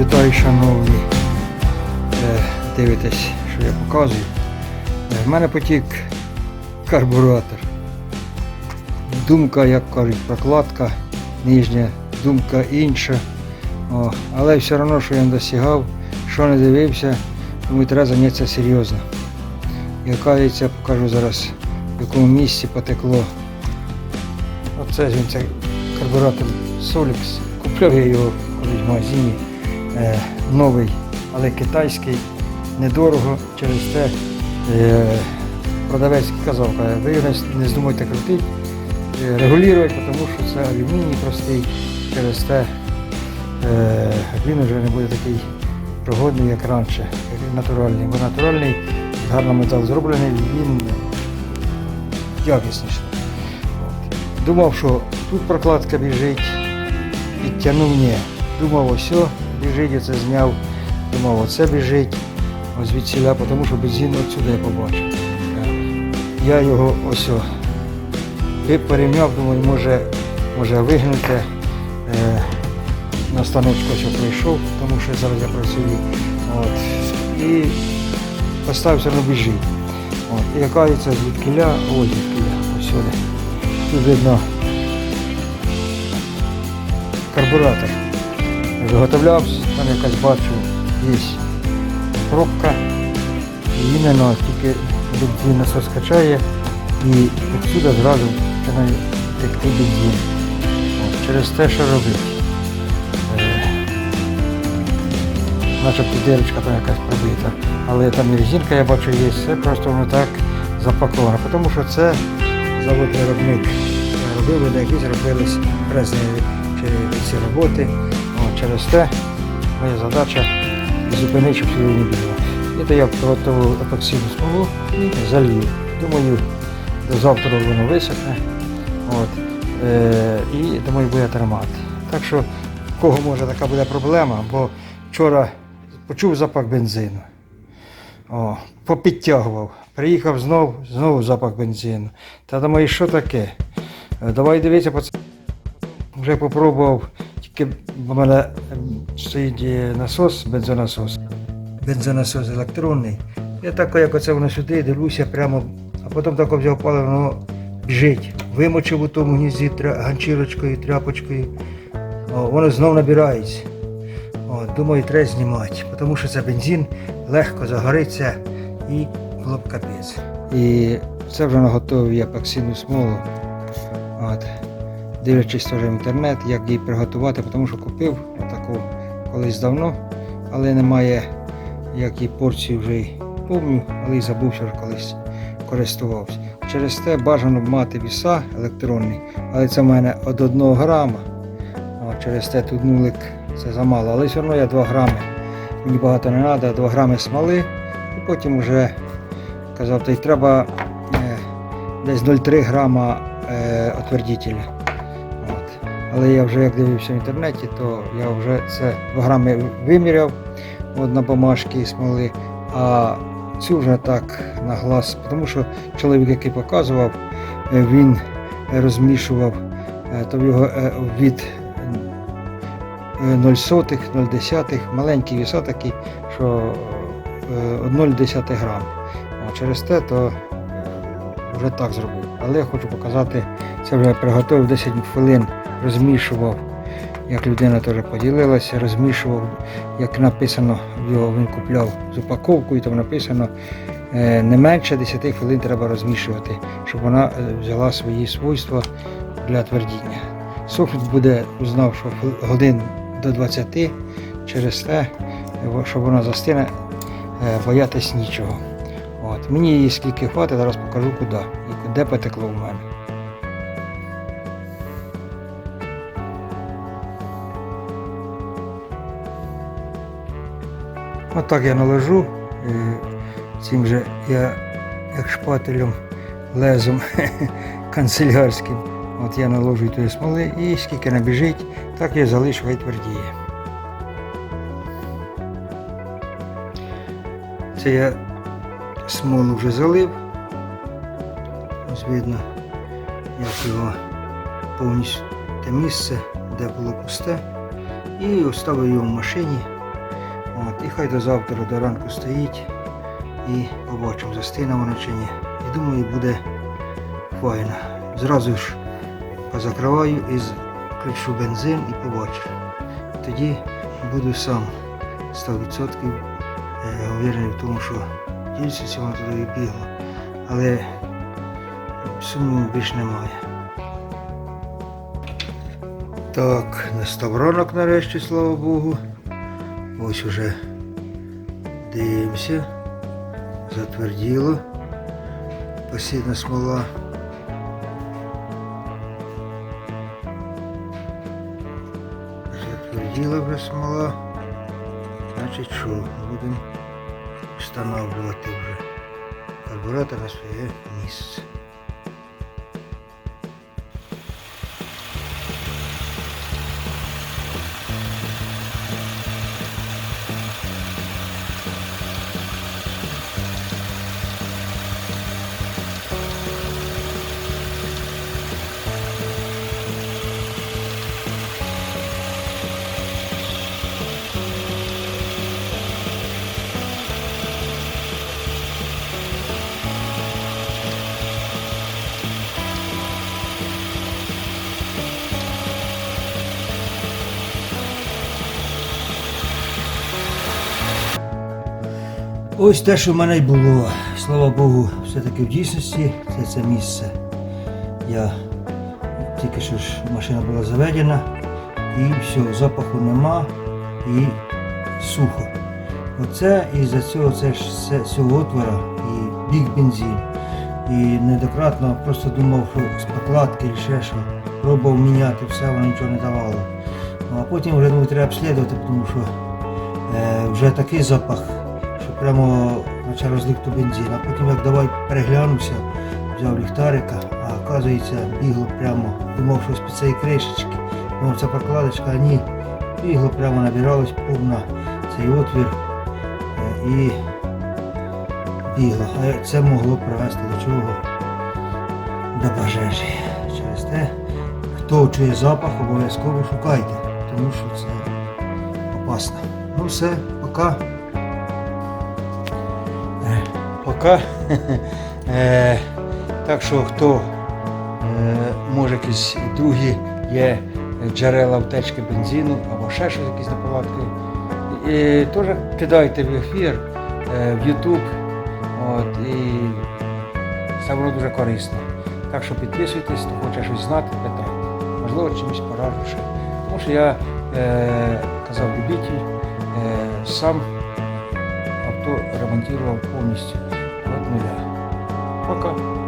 Вітаю, шановні. Е, Дивитесь, що я показую. Е, В мене потік карбуратор. Думка, як кажуть, прокладка, нижня, думка інша. О, але все одно, що я не досягав, що не дивився, тому треба зайнятися серйозно. І оказується, покажу зараз, в якому місці потекло. Оце він цей карбуратор Solix. Купляв я його колись в магазині. Е, новий, але китайський, недорого через те. Е, продавець казав, ви його не, здумайте крутити, е, регулювати, тому що це алюміній простий, через те е, він вже не буде такий прогодний, як раніше, натуральний. Бо натуральний, гарно метал зроблений, він якісніший. Думав, що тут прокладка біжить, підтягнув ні. Думав, ось біжить, оце зняв. Думав, оце біжить, ось звідсіля, тому що бензин отсюди я побачив. Я його ось ви- думаю, може, може вигнути. Е, на станочку ось прийшов, тому що зараз я працюю. От, і поставив все одно біжить. От, і яка звідкиля, ось звідкиля, ось сюди. Тут видно карбуратор. Виготовлявся, там якась бачу, є пробка. І іменно тільки бензин насос і відсюди зразу починає текти бензин. Через те, що робить. Е, Начебто дирочка там якась пробита. Але там і резинка, я бачу, є, все просто воно так запаковано. Тому що це завод-виробник робив, де якісь робились різні ці роботи. Через те моя задача зупинити, щоб цього не було. І то я приготував епоксидну смолу і залью. Думаю, до завтра воно висохне. От. Е, і думаю, буде тримати. Так що, в кого може така буде проблема, бо вчора почув запах бензину. О, попідтягував. Приїхав знов, знову запах бензину. Та думаю, що таке? Е, Давай дивитися, пац- вже попробував, в мене ем, стоїть е, насос, бензонасос. Бензонасос електронний. Я так, як оце воно сюди, дивлюся прямо, а потім так взяв паливо, воно біжить. Вимочив у тому гнізді ганчірочкою, тряпочкою. О, воно знов набирається. О, думаю, треба знімати, тому що це бензин легко загориться і було б капець. І це вже наготовив я епоксидну смолу. От. Дивлячись теж інтернет, як її приготувати, тому що купив таку колись давно, але немає як її порцію вже й помню, але й забув, що колись користувався. Через те бажано б мати віса електронний, але це в мене від 1 грама. Через те тут нулик це замало, але все одно я 2 грами. Мені багато не треба, 2 грами смоли, і потім вже казав, то й треба е, десь 0,3 грама е. Але я вже як дивився в інтернеті, то я вже це 2 грами виміряв от на бумажці смоли, а цю вже так на глаз, тому що чоловік, який показував, е, він розмішував е, то його е, від е, 0,1, 0,10, маленький віса такий, що е, 0,1 грам. Через те то вже так зробив. Але я хочу показати, це вже приготував 10 хвилин, розмішував, як людина теж поділилася, розмішував, як написано, його він купляв з упаковкою, там написано е, не менше 10 хвилин треба розмішувати, щоб вона е, взяла свої свойства для твердіння. Сохнуть буде, узнав, що годин до 20 через те, щоб вона застине, е, боятись нічого. От. Мені її скільки хватить, зараз покажу куди і де потекло в мене. Отак я наложу. е, Цим же я як шпателем, лезом канцелярським. От я наложу тої смоли і скільки набіжить, так я залишу хай твердіє. Це я смолу вже залив. Ось видно, як його повністю те місце, де було пусте. І оставив його в машині От, і хай до завтра, до ранку стоїть і побачимо, застине воно чи ні. І думаю, буде файно. Зразу ж позакриваю і включу бензин і побачу. Тоді буду сам 100% е, уверений в тому, що дійсно воно туди бігло. Але сумніву більш немає. Так, настав ранок нарешті, слава Богу. Ось уже дивимося. Затверділо. Посідна смола. Затверділа вже смола. Значить що, будемо встановлювати вже карбуратор на своє місце. Ось те, що в мене й було. Слава Богу, все-таки в дійсності це це місце. Я тільки що ж машина була заведена і все, запаху нема і сухо. Оце і за цього це ж це, цього отвора і біг бензин. І недократно просто думав, що з покладки чи ще що. Пробував міняти, все, воно нічого не давало. Ну, а потім вже думаю, треба обслідувати, тому що е, вже такий запах, прямо почав розлити бензин. А потім як давай переглянувся, взяв ліхтарика, а оказується бігло прямо, думав, що з-під цієї кришечки. Думав, це прокладочка, а ні. Бігло прямо набиралось повна цей отвір е, і бігло. А це могло привести до чого? До пожежі. Через те, хто чує запах, обов'язково шукайте, тому що це опасно. Ну все, пока. Пока. Е, Так що хто е, може якісь другі є джерела втечки бензину або ще щось якісь неполадки, і теж кидайте в ефір е, в. От, і це воно дуже корисно. Так що підписуйтесь, хоче щось знати, питайте. Можливо, чимось пораджу. Тому що я е, казав любитель, е, сам авто ремонтував повністю нуля. Пока.